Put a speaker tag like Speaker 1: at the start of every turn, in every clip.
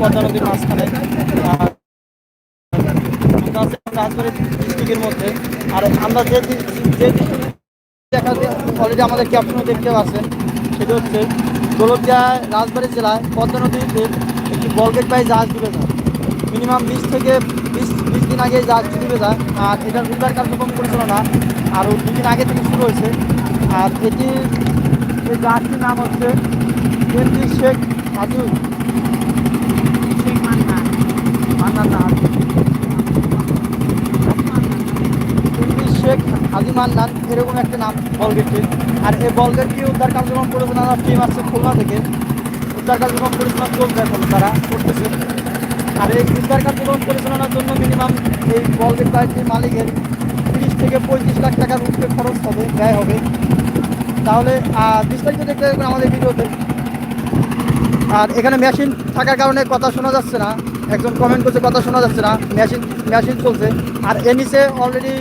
Speaker 1: পদ্মা নদীর মাঝখানে ডিস্ট্রিক্টের মধ্যে। আর আমরা যে যে দেখা অলরেডি আমাদের ক্যাপ্টেনও দেখতে পাচ্ছেন সেটা হচ্ছে দোলকিয়া রাজবাড়ী জেলায় পদ্মা নদীতে একটি বলগেট বাই জাহাজ ডুবে যায়। মিনিমাম বিশ থেকে বিশ বিশ দিন আগে জাহাজ ডুবে যায়। আর এটার উদ্ধার কার্যক্রম পরিচালনা। আরও দুদিন আগে থেকে শুরু হয়েছে। আর এটি এই জাহাজটির নাম হচ্ছে এমডি শেখ হাজু
Speaker 2: শেখ মান্নান
Speaker 1: মান্নান না এমডি শেখ হাজি মান্নান, এরকম একটা নাম বলগেটটির আর এই বলগেটটি উদ্ধার কার্যক্রম পরিচালনার টিম আসছে খুলনা থেকে। উদ্ধার কার্যক্রম পরিচালনা চলছে এখন তারা করতেছে। আর এই উদ্ধার কার্যক্রম পরিচালনার জন্য মিনিমাম এই বলগেট বাইকটির মালিকের তিরিশ থেকে পঁয়ত্রিশ লাখ টাকার উপরে খরচ হবে, ব্যয় হবে। তাহলে বিস্তারিত দেখতে আমাদের ভিডিওতে। আর এখানে মেশিন থাকার কারণে কথা শোনা যাচ্ছে না। একজন কমেন্ট করছে, কথা শোনা যাচ্ছে না। মেশিন মেশিন চলছে। আর এ নিচে অলরেডি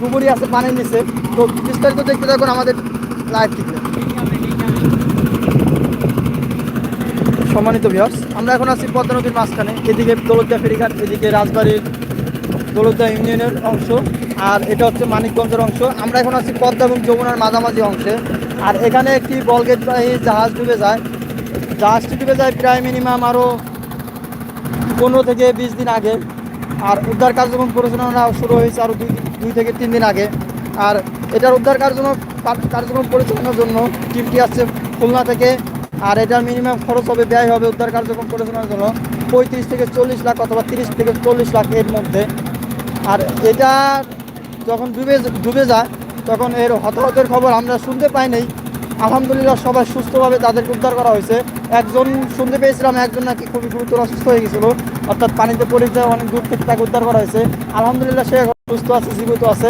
Speaker 1: ডুবুরি আছে, পানির নিচে। তো বিস্তারিত দেখতে থাকুন আমাদের লাইভ টিকে সম্মানিত ভিউয়ার্স আমরা এখন আছি পদ্মা নদীর মাঝখানে। এদিকে দৌলতদিয়া ফেরিঘাট, এদিকে রাজবাড়ির দৌলতদিয়া ইউনিয়নের অংশ। আর এটা হচ্ছে মানিকগঞ্জের অংশ। আমরা এখন আছি পদ্মা এবং যমুনার মাঝামাঝি অংশে। আর এখানে একটি বলগেট জাহাজ ডুবে যায়। জাহাজটি ডুবে যায় প্রায় মিনিমাম আরও পনেরো থেকে বিশ দিন আগে। আর উদ্ধার কার্যক্রম পরিচালনা শুরু হয়েছে আরও দুই দুই থেকে তিন দিন আগে। আর এটার উদ্ধার কার্যক্রম কার্যক্রম পরিচালনার জন্য টিমটি আসছে খুলনা থেকে। আর এটার মিনিমাম খরচ হবে, ব্যয় হবে উদ্ধার কার্যক্রম পরিচালনার জন্য পঁয়ত্রিশ থেকে চল্লিশ লাখ অথবা তিরিশ থেকে চল্লিশ লাখ এর মধ্যে। আর এটা যখন ডুবে ডুবে যায়, তখন এর হতাহতের খবর আমরা শুনতে পাই নাই। আলহামদুলিল্লাহ সবাই সুস্থভাবে তাদেরকে উদ্ধার করা হয়েছে। একজন শুনতে পেয়েছিলাম, একজন নাকি খুবই গুরুতর অসুস্থ হয়ে গেছিল। অর্থাৎ পানিতে পড়ে যায়, অনেক দূর থেকে তাকে উদ্ধার করা হয়েছে। আলহামদুলিল্লাহ সে এখন সুস্থ আছে, জীবিত আছে।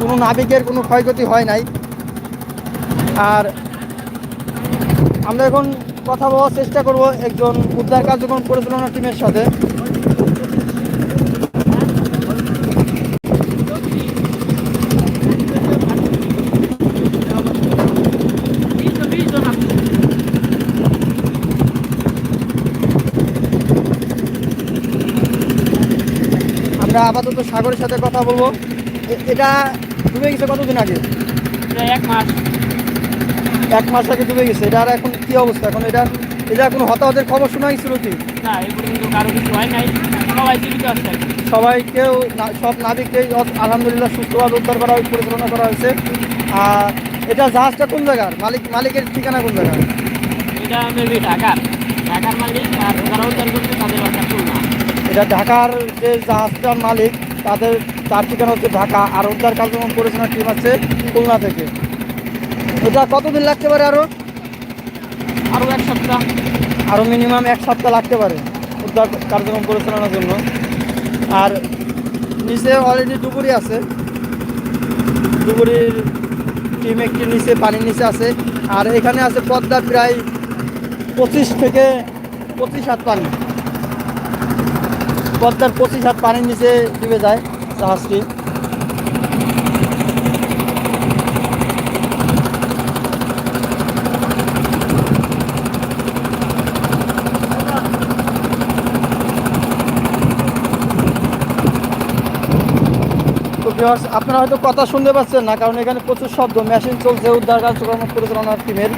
Speaker 1: কোনো নাবিকের কোনো ক্ষয়ক্ষতি হয় নাই। আর আমরা এখন কথা বলার চেষ্টা করব একজন উদ্ধার কার্যক্রম পরিচালনা টিমের সাথে
Speaker 2: বিশ বিশ জন আছে
Speaker 1: আমরা আপাতত সাগরের সাথে কথা বলব। এটা ডুবে গেছে কতদিন আগে?
Speaker 2: এক মাস।
Speaker 1: এক মাস আগে ডুবে গেছে। এটার এখন কি অবস্থা? এখন এটা এটা কোনো হতাহতের খবর শোনা গেছিল কি?
Speaker 2: না কারও কিছু হয় নাই। সবাই জীবিত আছে।
Speaker 1: সবাইকেও সব নাবিককেই অ- আলহামদুলিল্লাহ সুস্থভাবে উদ্ধার করা পরিচালনা করা হয়েছে। আর এটা জাহাজটা কোন জায়গার? মালিক মালিকের ঠিকানা কোন জায়গার?
Speaker 2: এটা ঢাকার। ঢাকার মালিক আর যারা উদ্ধার করছে তাদের
Speaker 1: এটা ঢাকার যে জাহাজটার মালিক তাদের তার ঠিকানা হচ্ছে ঢাকা। আর উদ্ধার কার্যক্রম পরিচালনা টিম আছে খুলনা থেকে। এটা কতদিন লাগতে পারে আরও
Speaker 2: আরও এক সপ্তাহ।
Speaker 1: আরও মিনিমাম এক সপ্তাহ লাগতে পারে উদ্ধার কার্যক্রম পরিচালনার জন্য। আর নিচে অলরেডি ডুবুরি আছে। ডুবুরির টিম একটি নিচে পানির নিচে আছে। আর এখানে আছে পদ্মা প্রায় পঁচিশ থেকে পঁচিশ হাত পানি। পদ্মার পঁচিশ হাত পানির নিচে ডুবে যায় জাহাজটি। আপনারা হয়তো কথা শুনতে পাচ্ছেন না, কারণ এখানে প্রচুর শব্দ মেশিন চলছে, উদ্ধার কার্যক্রম পরিচালনার টিমের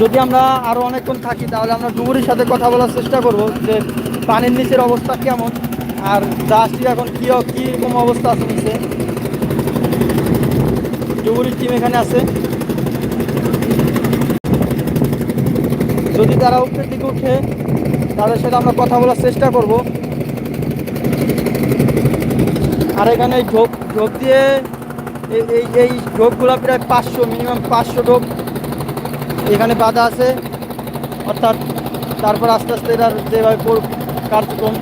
Speaker 1: যদি আমরা আরও অনেকক্ষণ থাকি, তাহলে আমরা ডুবুরির সাথে কথা বলার চেষ্টা করব যে পানির নিচের অবস্থা কেমন, আর জাহাজটি এখন কী কীরকম অবস্থা আছে নিচে? ডুবুরির টিম এখানে আছে। যদি তারা উপরের দিকে উঠে তাদের সাথে আমরা কথা বলার চেষ্টা করব। আর এখানে ঢোক ঢোক দিয়ে এই এই ঢোকগুলো প্রায় পাঁচশো মিনিমাম পাঁচশো ঢোক এখানে বাধা আছে, অর্থাৎ তারপর আস্তে আস্তে এটার যেভাবে কার্যক্রম,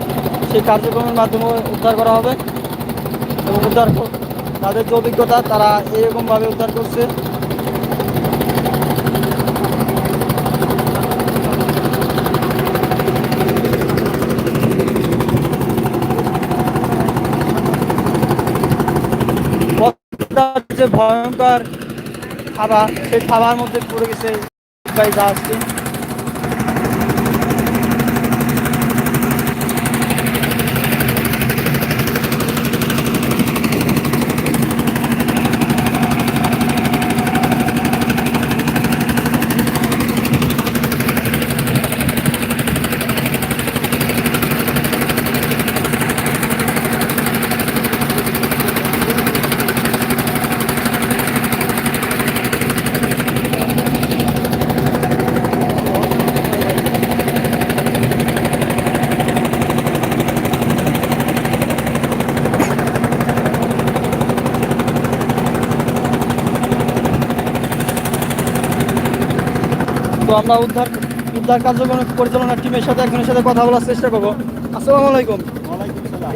Speaker 1: সেই কার্যক্রমের মাধ্যমে উদ্ধার করা হবে এবং উদ্ধার তাদের যে অভিজ্ঞতা, তারা এরকমভাবে উদ্ধার করছে। যে ভয়ঙ্কর খাবার সেই খাবার মধ্যে পড়ে গেছে ভাই জাহাজটি আমরা উদ্ধার উদ্ধার কার্যক্রম পরিচালনার টিমের সাথে একজনের সাথে কথা বলার চেষ্টা করব। আসসালামু আলাইকুম।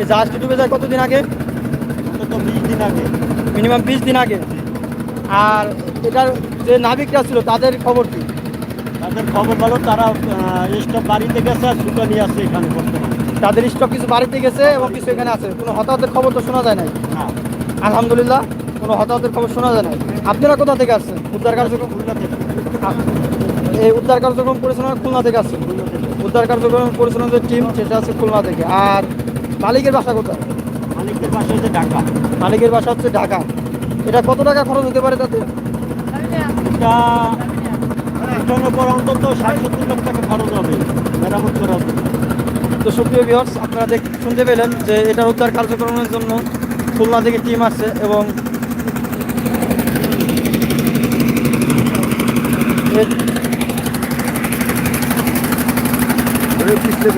Speaker 1: এই জাহাজটি ডুবে যায় কতদিন আগে?
Speaker 3: দিন আগে।
Speaker 1: মিনিমাম বিশ দিন আগে। আর এটার যে নাবিকরা ছিল তাদের খবর কি?
Speaker 3: তাদের খবর ভালো তারা স্টক বাড়িতে গেছে আর সুতো নিয়ে আসছে এখানে বর্তমানে।
Speaker 1: তাদের স্টক কিছু বাড়িতে গেছে এবং কিছু এখানে আছে। কোনো হতাহতের খবর তো শোনা যায় নাই? আলহামদুলিল্লাহ কোনো হতাহতের খবর শোনা যায় নাই। আপনারা কোথা থেকে আসছেন? উদ্ধার কার্যক্রম?
Speaker 3: খুলনা থেকে।
Speaker 1: এই উদ্ধার কার্যক্রম পরিচালনা খুলনা থেকে
Speaker 3: থেকে
Speaker 1: উদ্ধার কার্যক্রম পরিচালনা যে টিম সেটা আছে খুলনা থেকে। আর মালিকের বাসা কোথায়?
Speaker 3: মালিকের পাশে হচ্ছে ঢাকা।
Speaker 1: মালিকের বাসা হচ্ছে ঢাকা। এটা কত টাকা খরচ হতে পারে তাতে?
Speaker 3: এটা পর অন্তত ষাট সত্তর লাখ টাকা খরচ হবে মেরামত করা
Speaker 1: তো সুপ্রিয় বিহার্স আপনারা দেখ শুনতে পেলেন যে এটা উদ্ধার কার্যক্রমের জন্য খুলনা থেকে টিম আসছে এবং এ- এই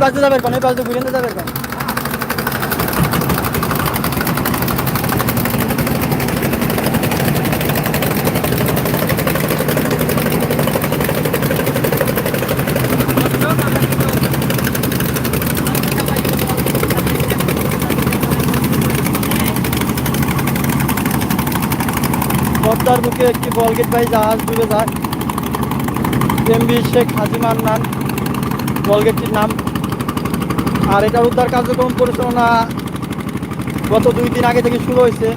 Speaker 1: পাশে যাবে কোন এই পাশে ঘুরে যাবে কোন পদ্মার বুকে একটি বলগেট বাই জাহাজ ডুবে যায়। এমবি শেখ হাজি মান্নান বলগেটটির নাম। আর এটার উদ্ধার কার্যক্রম পরিচালনা গত দুই দিন আগে থেকে শুরু হয়েছে।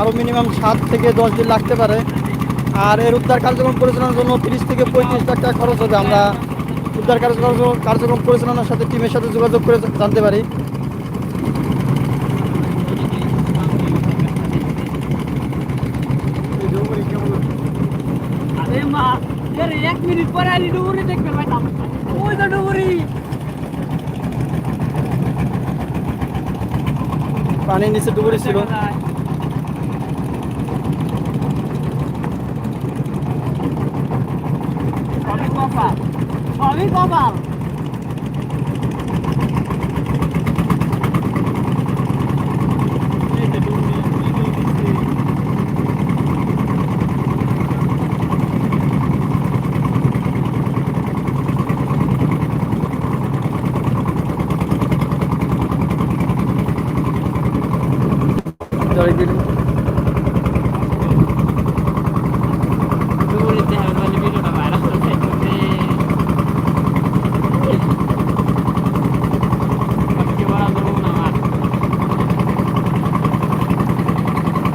Speaker 1: আরও মিনিমাম সাত থেকে দশ দিন লাগতে পারে। আর এর উদ্ধার কার্যক্রম পরিচালনার জন্য তিরিশ থেকে পঁয়ত্রিশ লাখ টাকা খরচ হবে। আমরা উদ্ধার কার্যক্রম কার্যক্রম পরিচালনার সাথে টিমের সাথে যোগাযোগ করে জানতে পারি।
Speaker 2: এর এক মিনিট পরে আলি ডুবুরি দেখতে পাইতাম ওই তো ডুবুরি।
Speaker 1: পানির নিচে ডুবুরি ছিল।
Speaker 2: সবই কপাল। সবই কপাল।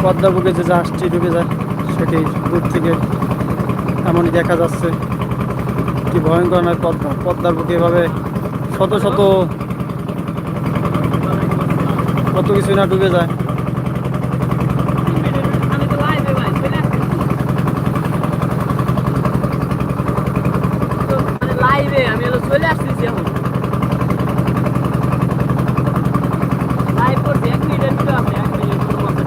Speaker 1: পদ্মার বুকে যে জাহাজটি ডুবে যায় সেটি দূর থেকে। এমনই দেখা যাচ্ছে কি ভয়ঙ্কর নয় পদ্মা। পদ্মার বুকে এভাবে শত শত কত কিছু না ডুবে যায়
Speaker 2: আমি তো লাইভে ভাই চলে লাইভে আমি হলো চলে আসতেছি এখন লাইভ করছি এক মিনিটের ভিডিও আছে এক মিনিটের মধ্যে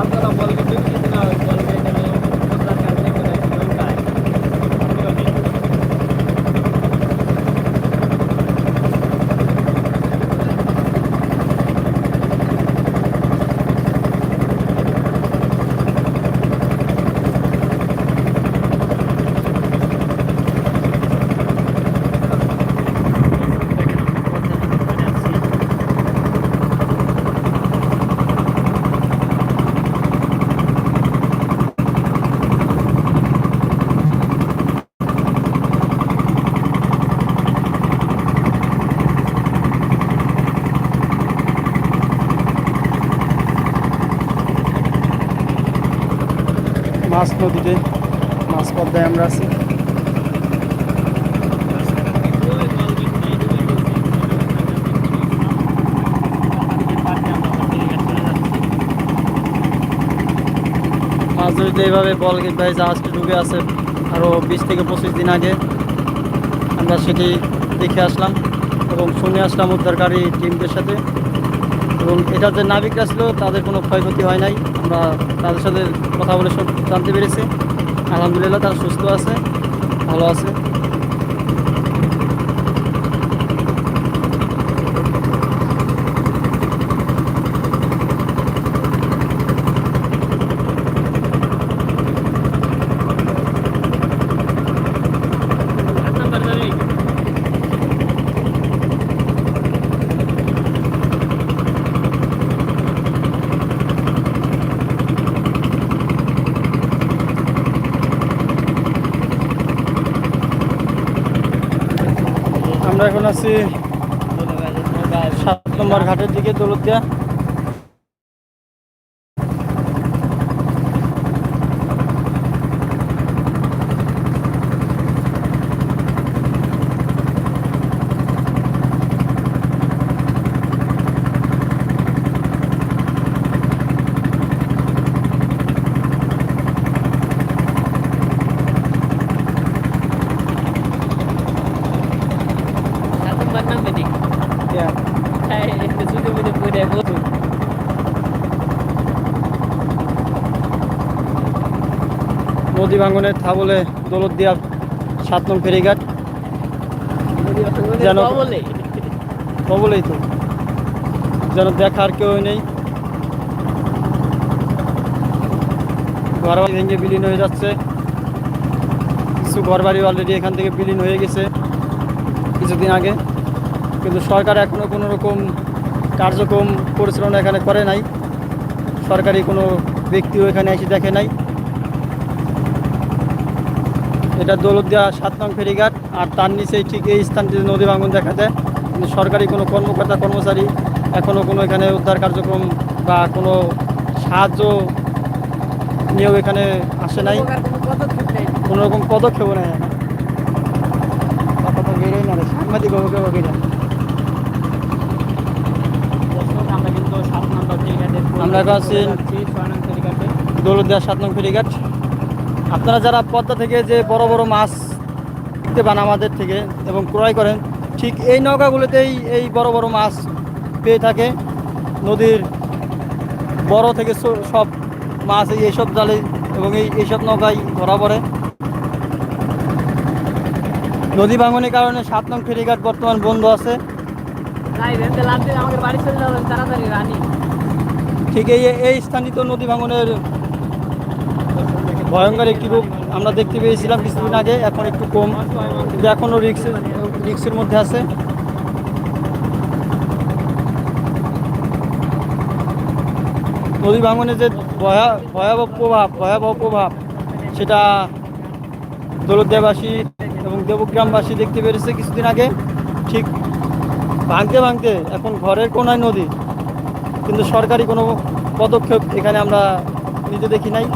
Speaker 2: আপনারা বলকে দেখি না বলকে এখানে উদ্ধার কাজ দেখে দেখি নৌকায়
Speaker 1: মাছ নদীতে মাছ পদ্মায় আমরা মাছ ধরতে এইভাবে বলগেট ভাই জাহাজটি ডুবে আছে আরও বিশ থেকে পঁচিশ দিন আগে। আমরা সেটি দেখে আসলাম এবং শুনে আসলাম উদ্ধারকারী টিমদের সাথে। এবং এটা যে নাবিকরা ছিল, তাদের কোনো ক্ষয়ক্ষতি হয় নাই। আমরা তাদের সাথে কথা বলে সব জানতে পেরেছি। আলহামদুলিল্লাহ তারা সুস্থ আছে ভালো আছে
Speaker 2: নাম্বার জানি
Speaker 1: আমরা এখন আছি সাত নম্বর ঘাটের দিকে দৌলতদিয়া
Speaker 2: সাত নাম্বার নাম জানি হ্যাঁ একটু সুযোগ মধ্যে পড়ে বসু
Speaker 1: নদী ভাঙনের থাবলে দৌলতদিয়া সাত নং ফেরিঘাট। যেন-
Speaker 2: বলে
Speaker 1: বলেই তো। যেন দেখার কেউ নেই। ঘরবাড়ি ভেঙে বিলীন হয়ে যাচ্ছে। কিছু ঘরবাড়ি অলরেডি এখান থেকে বিলীন হয়ে গেছে কিছুদিন আগে। কিন্তু সরকার এখনও কোনো রকম কার্যক্রম পরিচালনা এখানে করে নাই। সরকারি কোনো ব্যক্তিও এখানে এসে দেখে নাই। এটা দৌলতদিয়া সাত নং ফেরিঘাট আর তার নিচেই ঠিক এই স্থানটিতে নদী ভাঙন দেখা যায়। কিন্তু সরকারি কোনো কর্মকর্তা কর্মচারী এখনও কোনো এখানে উদ্ধার কার্যক্রম বা কোনো সাহায্য নিয়েও এখানে আসে নাই।
Speaker 2: কোনো
Speaker 1: রকম পদক্ষেপও নেয়
Speaker 2: আমরা
Speaker 1: এখন আছি- দৌলতদিয়া সাত নং ফেরিঘাট। আপনারা যারা পদ্মা থেকে যে বড় বড় মাছ পান আমাদের থেকে এবং ক্রয় করেন ঠিক এই নৌকাগুলোতেই এই বড় বড় মাছ পেয়ে থাকে। নদীর বড় থেকে সব মাছ এই এইসব জালে এবং এই এইসব নৌকায় ধরা পড়ে। নদী ভাঙনের কারণে সাত নং ফেরিঘাট বর্তমান বন্ধ আছে। ঠিক এই এই স্থানিত নদী ভাঙনের ভয়ঙ্কর একটি রূপ আমরা দেখতে পেয়েছিলাম কিছুদিন আগে, এখন একটু কম। কিন্তু এখনও রিক্স, রিক্সের মধ্যে আছে। নদী ভাঙনের যে ভয়া, ভয়াবহ প্রভাব ভয়াবহ প্রভাব, সেটা দৌলতদিয়াবাসী এবং দেবগ্রামবাসী দেখতে পেরেছে কিছুদিন আগে। ঠিক ভাঙতে ভাঙতে এখন ঘরের কোনায় নদী, কিন্তু সরকারি কোনো পদক্ষেপ এখানে আমরা নিতে দেখি নাই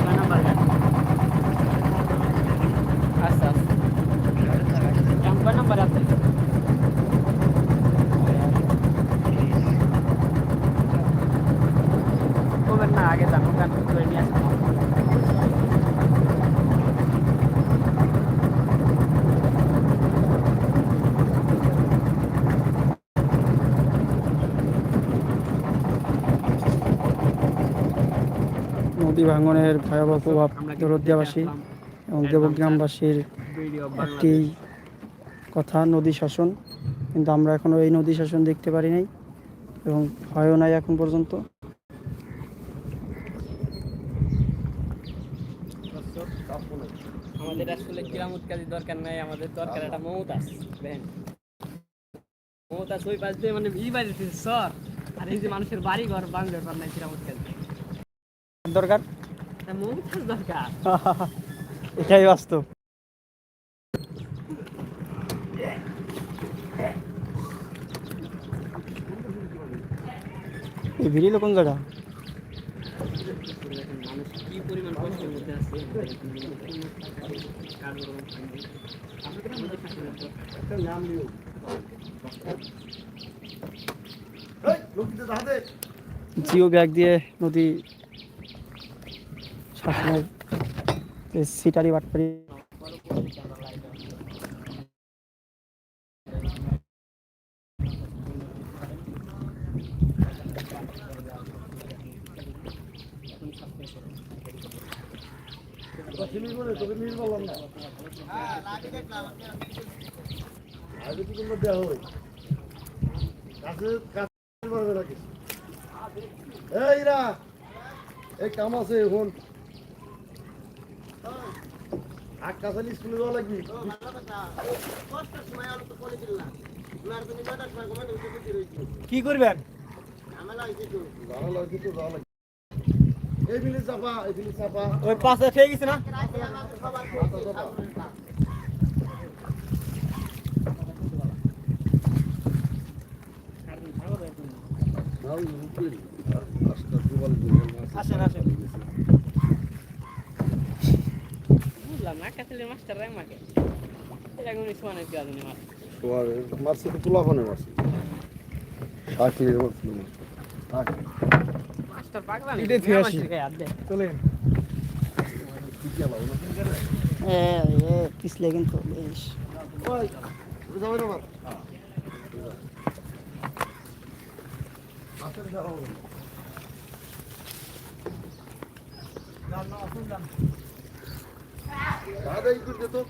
Speaker 2: ছয় নাম্বার ঘাট। আচ্ছা আচ্ছা এখন কয় নাম্বার আছে করবেন না আগে জানো গান করে নিয়ে আসব
Speaker 1: নদী ভাঙনের ভয়াবহ প্রভাব দৌলতদিয়াবাসী এবং দেবগ্রামবাসীর একটি কথা, নদী শাসন। কিন্তু আমরা এখনও এই নদী শাসন দেখতে পারি নাই এবং হয়ও নাই এখন পর্যন্ত।
Speaker 2: আমাদের আসলে কিরামত কাজী দরকার নাই, আমাদের দরকার একটা মমতাজ, দেখেন। মমতাজ ওই পাশ দিয়ে মানে ই বাড়ি সর। আর এই যে মানুষের বাড়ি ঘর বাংলা পার নাই কিরামত
Speaker 1: দরকার?
Speaker 2: দরকার।
Speaker 1: এটাই বাস্তব। ভিড়িল কোন জায়গা?
Speaker 2: মানুষ কি পরিমাণ কষ্টের মধ্যে আছে
Speaker 1: জিও ব্যাগ দিয়ে নদী শাসনের যে সিটারি বাটপারি।
Speaker 4: এইরা এই কাম আছে এখন। আগ কাছালি স্কুলে যাওয়া লাগবি?
Speaker 1: কি করবেন? ওই পাশে ঠিক গেছে না? আসেন আসেন।
Speaker 2: বুঝলাম না কাছে মাস্টার রায় মাকে এরকম সমানে পেঁয়াজ নিয়ে মাছ।
Speaker 4: তোমার মারছে তো পোলা ফোনে মারছে। মিনিট মারছিল
Speaker 2: মাস্টার পাগলা
Speaker 1: আসি। পিছলে কিন্তু বেশ।
Speaker 4: যাবে না दादा इकडे देतो